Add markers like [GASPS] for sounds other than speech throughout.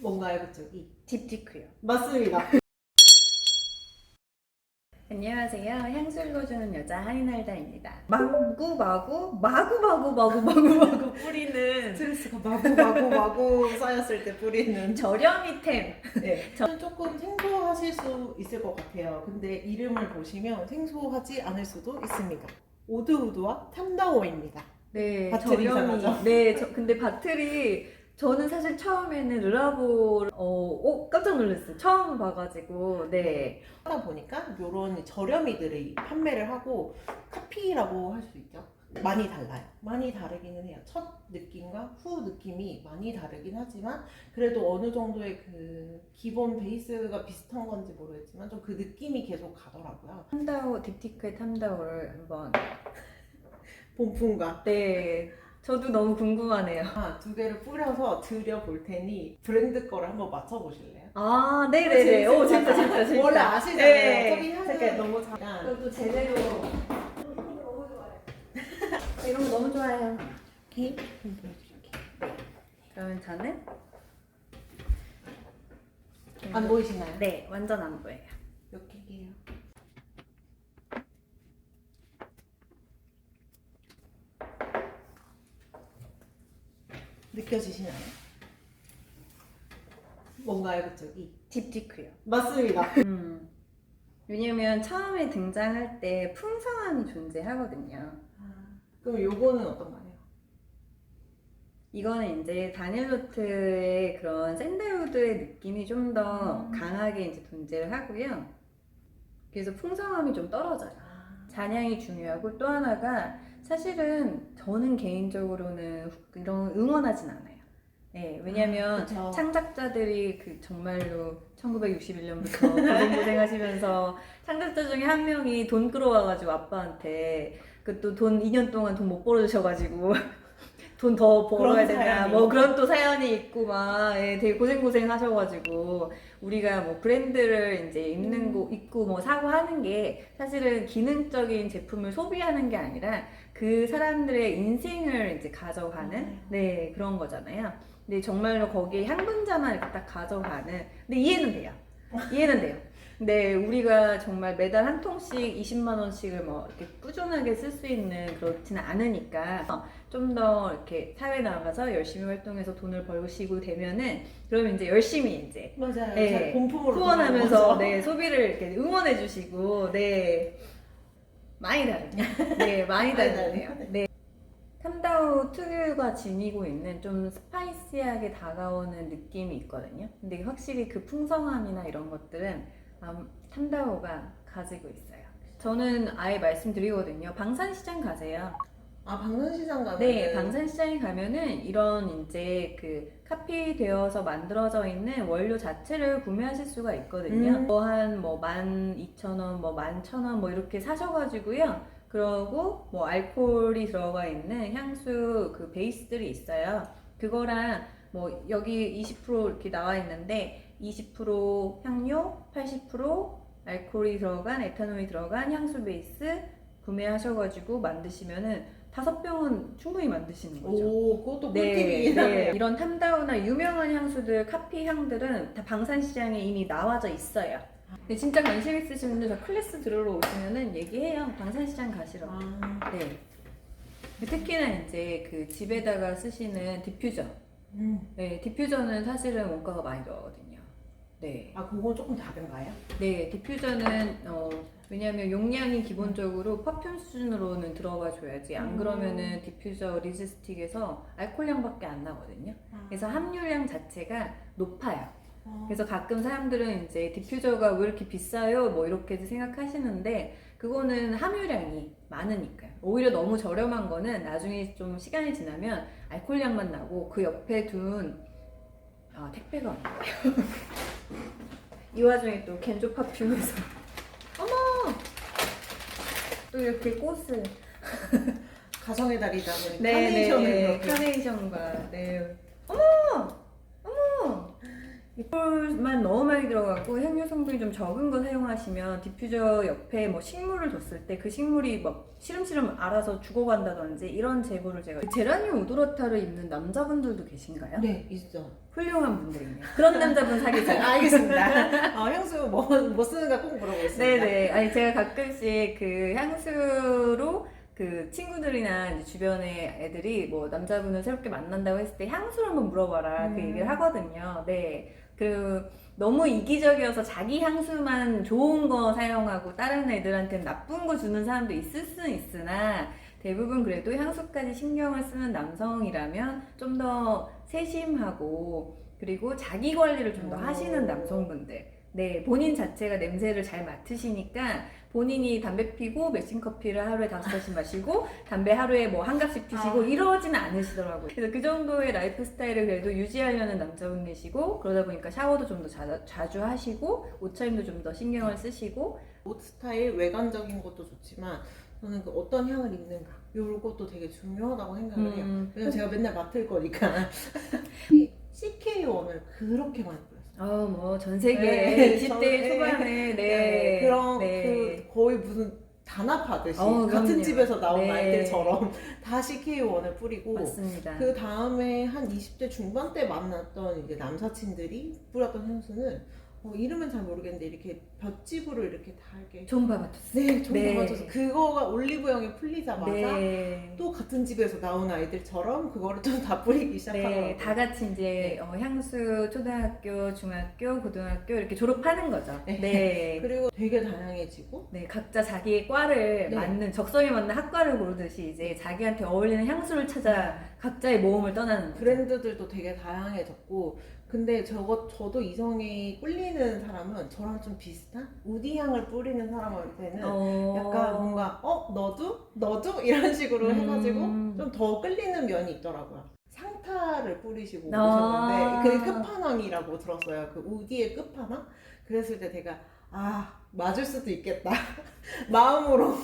뭔가요 그쪽이? 딥티크요. 맞습니다. [LAUGHS] 안녕하세요. 향수를 넣어주는 여자 하이날다입니다. 마구 마구 마구 마구 마구 마구 마구 뿌리는 [LAUGHS] 스트레스가 마구 마구 마구 쌓였을 때 뿌리는 저렴이템. [LAUGHS] 네. 저는 조금 생소하실 수 있을 것 같아요. 근데 이름을 보시면 생소하지 않을 수도 있습니다. 오드우드와 탐다오입니다. 네, 바틀이 저렴이. 이상하죠? 네, 저, 근데 바틀이 저는 사실 처음에는 르라보 어, 오, 깜짝 놀랐어요. 처음 봐가지고 네. 하다 보니까 이런 저렴이들이 판매를 하고 카피라고 할 수 있죠. 많이 달라요. 많이 다르기는 해요. 첫 느낌과 후 느낌이 많이 다르긴 하지만 그래도 어느 정도의 그 기본 베이스가 비슷한 건지 모르겠지만 좀 그 느낌이 계속 가더라고요. 탐다오 딥티크의 탐다오를 한번 본품과 네. 저도 너무 궁금하네요. 아, 두 개를 뿌려서 드려볼 테니 브랜드 거를 한번 맞춰보실래요? 아, 네네네. 오, 재밌다, 재밌다, 재밌다. 원래 아시잖아요. 네. 저기 하는 잠깐. 너무 잘. 저도 제대로. 너무 [LAUGHS] 좋아요. 이런 거 너무 좋아해요. 오케이. 보여드릴게요. 그러면 저는 안 보이시나요? 네, 완전 안 보여요. 몇 개게요? 느껴지시나요? 뭔가요 그쪽이? 딥티크요. 맞습니다. [LAUGHS] 음. 왜냐면 처음에 등장할 때 풍성함이 존재하거든요. 아, 그럼 요거는 어떤가요? 이거는 이제 다닐로트의 그런 샌들우드의 느낌이 좀 더 음. 강하게 이제 존재를 하고요. 그래서 풍성함이 좀 떨어져요. 잔향이 중요하고 또 하나가 사실은 저는 개인적으로는 이런 응원하진 않아요. 네, 왜냐면 아, 그쵸. 창작자들이 그 정말로 1961년부터 고생고생하시면서 창작자 중에 한 명이 돈 끌어와가지고 아빠한테 그 또 돈 2년 동안 돈 못 벌어주셔가지고 돈 더 벌어야 그런 된다 사연이. 뭐 그런 또 사연이 있고 막 예, 되게 고생 고생 하셔가지고 우리가 뭐 브랜드를 이제 입는 음. 거 입고 뭐 사고 하는 게 사실은 기능적인 제품을 소비하는 게 아니라 그 사람들의 인생을 이제 가져가는 맞아요. 네 그런 거잖아요. 근데 정말로 거기에 향분자만 이렇게 딱 가져가는 근데 이해는 돼요. 이해는 돼요. 근데 우리가 정말 매달 한 통씩 20만 원씩을 뭐 이렇게 꾸준하게 쓸 수 있는 그렇지는 않으니까 좀 더 이렇게 사회 나가서 열심히 활동해서 돈을 벌시고 되면은 그러면 이제 열심히 이제 맞아요. 네. 제 본품으로 후원하면서. 네 소비를 이렇게 응원해 주시고 네 많이 다르네요. [LAUGHS] 네 많이. 다르네요. 네 탐다오 특유가 지니고 있는 좀 스파이시하게 다가오는 느낌이 있거든요. 근데 확실히 그 풍성함이나 이런 것들은 음, 탐다오가 가지고 있어요. 저는 아예 말씀드리거든요. 방산시장 가세요. 아 방산시장 가면 네, 방산시장에 가면은 이런 이제 그 카피되어서 만들어져 있는 원료 자체를 구매하실 수가 있거든요. 음. 뭐한뭐만 이천 원, 뭐만천원뭐 이렇게 사셔가지고요. 그러고 뭐 알코올이 들어가 있는 향수 그 베이스들이 있어요. 그거랑 뭐 여기 20% 이렇게 나와 있는데 20% 향료, 80% 알코올이 들어간 에탄올이 들어간 향수 베이스 구매하셔가지고 만드시면은 다섯 병은 충분히 만드시는 거죠. 오 그것도 네, 꿀팁이긴 네. 이런 탐다오나 유명한 향수들, 카피 향들은 다 방산시장에 이미 나와져 있어요. 근데 진짜 관심 있으신 분들 저 클래스 들으러 오시면은 얘기해요. 방산시장 가시라고. 아, 네. 특히나 이제 그 집에다가 쓰시는 디퓨저. 음. 네, 디퓨저는 사실은 원가가 많이 들어가거든요. 네. 아 그건 조금 다른가요? 네, 디퓨저는 어, 왜냐하면 용량이 기본적으로 퍼퓸 수준으로는 들어가 줘야지 안 음. 그러면은 디퓨저 리즈스틱에서 알코올량밖에 안 나거든요. 그래서 함유량 자체가 높아요. 어. 그래서 가끔 사람들은 이제 디퓨저가 왜 이렇게 비싸요? 뭐 이렇게 생각하시는데 그거는 함유량이 많으니까요. 오히려 너무 저렴한 거는 나중에 좀 시간이 지나면 알코올량만 나고 그 옆에 둔 아, 택배가 온 거예요. [LAUGHS] 이 와중에 또 겐조 파퓸에서 [LAUGHS] 어머 또 이렇게 꽃을 [LAUGHS] 가정의 달이다 보니까 네네 카네이션을 카네이션과 이꼴만 너무 많이 들어가 하시더라고. 향유 성분이 좀 적은 거 사용하시면 디퓨저 옆에 뭐 식물을 뒀을 때 그 식물이 막 시름시름 알아서 죽어간다든지 이런 제보를 제가 제라늄 우드로타를 입는 남자분들도 계신가요? 네, 있어. 훌륭한 분들이네요. 그런 남자분 사귀세요. [LAUGHS] 알겠습니다. 어, 향수 뭐, 뭐 쓰는가 꼭 물어보겠습니다. 네네. 아니 제가 가끔씩 그 향수로 그 친구들이나 이제 주변의 애들이 뭐 남자분을 새롭게 만난다고 했을 때 향수를 한번 물어봐라 그 음. 얘기를 하거든요. 네. 그 너무 이기적이어서 자기 향수만 좋은 거 사용하고 다른 애들한테는 나쁜 거 주는 사람도 있을 수는 있으나 대부분 그래도 향수까지 신경을 쓰는 남성이라면 좀 더 세심하고 그리고 자기 관리를 좀더 오. 하시는 남성분들. 네, 본인 자체가 냄새를 잘 맡으시니까 본인이 담배 피고 맥심 커피를 하루에 다섯 잔씩 마시고 담배 하루에 뭐 한 갑씩 피시고 아. 이러지는 않으시더라고요. 그래서 그 정도의 라이프 스타일을 그래도 유지하려는 남자분이시고 그러다 보니까 샤워도 좀 더 자주 하시고 옷차림도 좀 더 신경을 쓰시고 옷 스타일 외관적인 것도 좋지만 저는 그 어떤 향을 입는가 요것도 되게 중요하다고 생각을 해요. 음, 왜냐면 제가 맨날 맡을 거니까. [LAUGHS] 이 CK1을 그렇게 많이 뿌렸어요. 어, 뭐, 전 세계 네, 20대 저는- 초반에, 네. 그런 네. 그 거의 무슨 단합하듯이 어, 같은 그럼요. 집에서 나온 네. 아이들처럼 [LAUGHS] 다 CK1을 뿌리고 맞습니다. 그 다음에 한 20대 중반 때 만났던 이제 남사친들이 뿌렸던 향수는 어, 이름은 잘 모르겠는데 이렇게 볏짚으로 이렇게 달게 존바 마토스. 네, 좀 네. 맞춰서 그거가 올리브영에 풀리자마자 네. 또 같은 집에서 나온 아이들처럼 그거를 좀 다 뿌리기 시작하더라고요. 네, 다 같이 이제 네. 어, 향수 초등학교, 중학교, 고등학교 이렇게 졸업하는 거죠. 네. 네. [LAUGHS] 그리고 되게 다양해지고 네, 각자 자기의 과를 네. 맞는 적성에 맞는 학과를 고르듯이 이제 자기한테 어울리는 향수를 찾아 각자의 모험을 떠나는 거죠. 브랜드들도 되게 다양해졌고 근데 저거 저도 이성이 꿀리는 사람은 저랑 좀 비슷한 우디 향을 뿌리는 사람한테는 어... 약간 뭔가 어 너도 너도 이런 식으로 음. 해가지고 좀 더 끌리는 면이 있더라고요. 상타를 뿌리시고 아. 오셨는데 그 끝판왕이라고 들었어요. 그 우디의 끝판왕. 그랬을 때 제가 아 맞을 수도 있겠다. [LAUGHS] 마음으로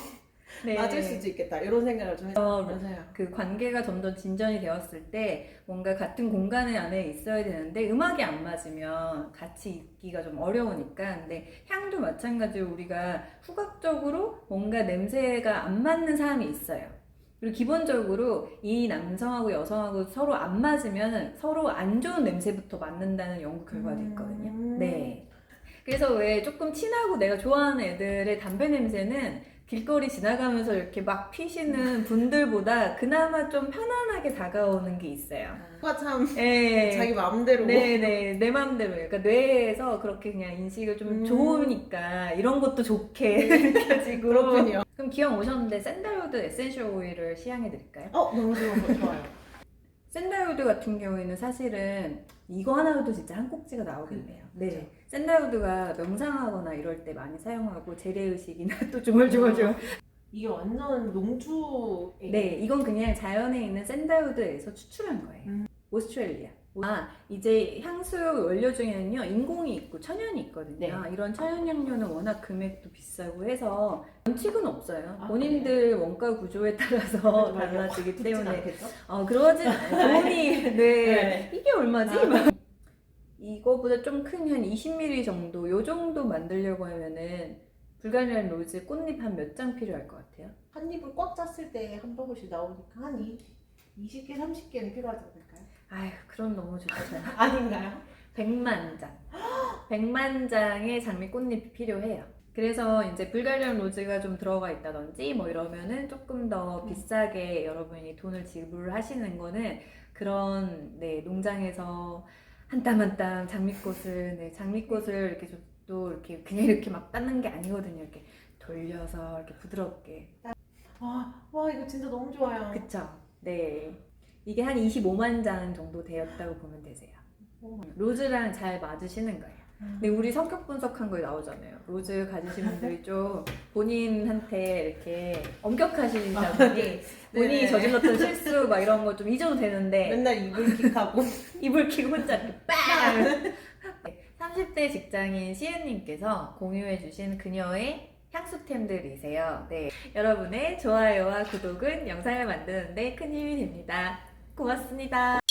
네. 맞을 수도 있겠다 이런 생각을 좀 했어요. 그 관계가 점점 진전이 되었을 때 뭔가 같은 공간 안에 있어야 되는데 음악이 안 맞으면 같이 있기가 좀 어려우니까 근데 향도 마찬가지로 우리가 후각적으로 뭔가 냄새가 안 맞는 사람이 있어요. 그리고 기본적으로 이 남성하고 여성하고 서로 안 맞으면 서로 안 좋은 냄새부터 맡는다는 연구 결과도 있거든요. 음. 네. 그래서 왜 조금 친하고 내가 좋아하는 애들의 담배 냄새는 길거리 지나가면서 이렇게 막 피시는 분들보다 그나마 좀 편안하게 다가오는 게 있어요. 누가 참 예. 자기 마음대로 네네 내 마음대로 그러니까 뇌에서 그렇게 그냥 인식을 좀 음. 좋으니까 이런 것도 좋게 [LAUGHS] 느껴지고 그렇군요. 그럼 기왕 오셨는데 샌달우드 에센셜 오일을 시향해 드릴까요? 어 너무 좋은 거 좋아요. 샌달우드 같은 경우에는 사실은 이거 하나로도 진짜 한 꼭지가 나오겠네요. 네. 샌달우드가 명상하거나 이럴 때 많이 사용하고 재래의식이나 [LAUGHS] 또 조물조물조물. 이게 완전 농주. 네, 이건 그냥 자연에 있는 샌달우드에서 추출한 거예요. 음. 오스트레일리아. 아, 이제 향수 원료 중에는요, 인공이 있고 천연이 있거든요. 네. 이런 천연 향료는 워낙 금액도 비싸고 해서 원칙은 없어요. 아, 본인들 원가 구조에 따라서 달라지기 때문에? 어 그러진 않아요. 돈이 네. 네. 이게 얼마지? 아. 막. 이거보다 좀 큰 한 20ml 정도 요 정도 만들려고 하면은 불가리안 로즈 꽃잎 한 몇 장 필요할 것 같아요. 한 입을 꽉 찼을 때한 버릇이 나오니까 한 이, 20개, 30개는 필요하지 않을까요? 아휴 그럼 너무 좋죠. [LAUGHS] 아닌가요? 100만 장. 100만 [GASPS] 장의 장미 꽃잎이 필요해요. 그래서 이제 불가리안 로즈가 좀 들어가 있다든지 뭐 이러면은 조금 더 음. 비싸게 여러분이 돈을 지불하시는 거는 그런 네 농장에서 한 땀 한 땀 장미꽃을 네 장미꽃을 이렇게 좀 또 이렇게 그냥 이렇게 막 따는 게 아니거든요. 이렇게 돌려서 이렇게 부드럽게. 아, 와 이거 진짜 너무 좋아요. 그쵸? 네. 이게 한 25만 장 정도 되었다고 보면 되세요. 오. 로즈랑 잘 맞으시는 거예요. 근데 우리 성격 분석한 거에 나오잖아요. 로즈 가지신 분들이 좀 본인한테 이렇게 엄격하시다 보니 [LAUGHS] 본인이 네. 저질렀던 실수 막 이런 거 좀 잊어도 되는데 맨날 이불킥하고 이불 켜고 [LAUGHS] 혼자 이렇게 빵! 30대 직장인 시은님께서 공유해주신 그녀의 향수템들이세요. 네. 여러분의 좋아요와 구독은 영상을 만드는데 큰 힘이 됩니다. 고맙습니다.